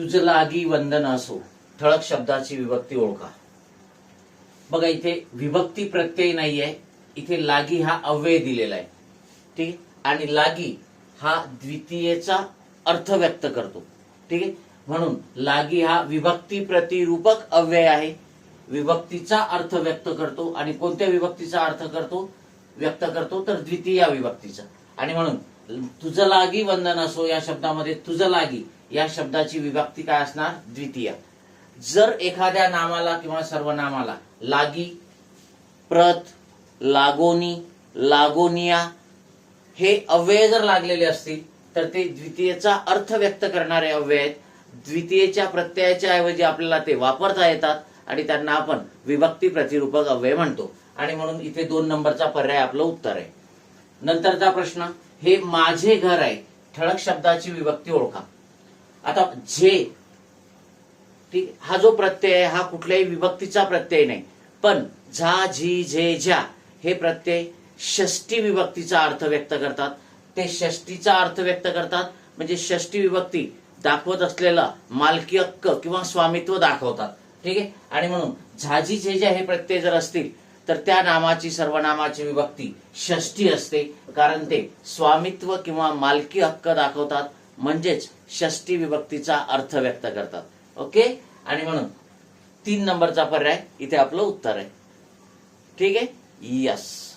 तुझ लागी वंदन असो. ठळक शब्दाची विभक्ती ओळखा. बघा इथे विभक्ती प्रत्यय नाहीये. इथे लागी हा अव्यय दिलेला आहे. ठीक आहे? आणि लागी हा द्वितीयेचा अर्थ व्यक्त करतो. ठीक आहे? म्हणून लागी हा विभक्ती प्रतिरूपक अव्यय आहे. विभक्तीचा अर्थ व्यक्त करतो आणि कोणत्या विभक्तीचा अर्थ करतो? व्यक्त करतो तर द्वितीय विभक्तीचा. आणि म्हणून तुझं लागी वंदन असो या शब्दामध्ये तुझं लागी. या शब्दाची विभक्ती काय असणार? द्वितीय. जर एखाद्या नामाला किंवा सर्वनामाला लागी प्रत लागोनी लागोनिया हे अव्यय जर लागलेले असतील तर ते द्वितीयेचा अर्थ व्यक्त करणारे अव्यय आहेत. द्वितीयेच्या प्रत्ययाच्या ऐवजी आपल्याला ते वापरता येतात आणि त्यांना आपण विभक्ती प्रतिरूपक अव्यय म्हणतो. आणि म्हणून इथे दोन नंबरचा पर्याय आपलं उत्तर आहे. नंतरचा प्रश्न हे माझे घर आहे. ठळक शब्दाची विभक्ती ओळखा. आता जे ठीक हा जो प्रत्यय आहे हा कुठल्याही विभक्तीचा प्रत्यय नाही. पण झा झी झे झ्या हे प्रत्यय षष्टी विभक्तीचा अर्थ व्यक्त करतात. ते षष्टीचा अर्थ व्यक्त करतात. म्हणजे षष्टी विभक्ती दाखवत असलेला मालकी हक्क किंवा स्वामित्व दाखवतात. ठीक आहे? आणि म्हणून झाजी झेजा हे प्रत्यय जर असतील तर त्या नामाची सर्वनामाची विभक्ती षष्टी असते. कारण ते स्वामित्व किंवा मालकी हक्क दाखवतात. म्हणजेच षष्टी विभक्तीचा अर्थ व्यक्त करतात. ओके? आणि म्हणून तीन नंबरचा पर्याय इथे आपलं उत्तर आहे. ठीक आहे? यस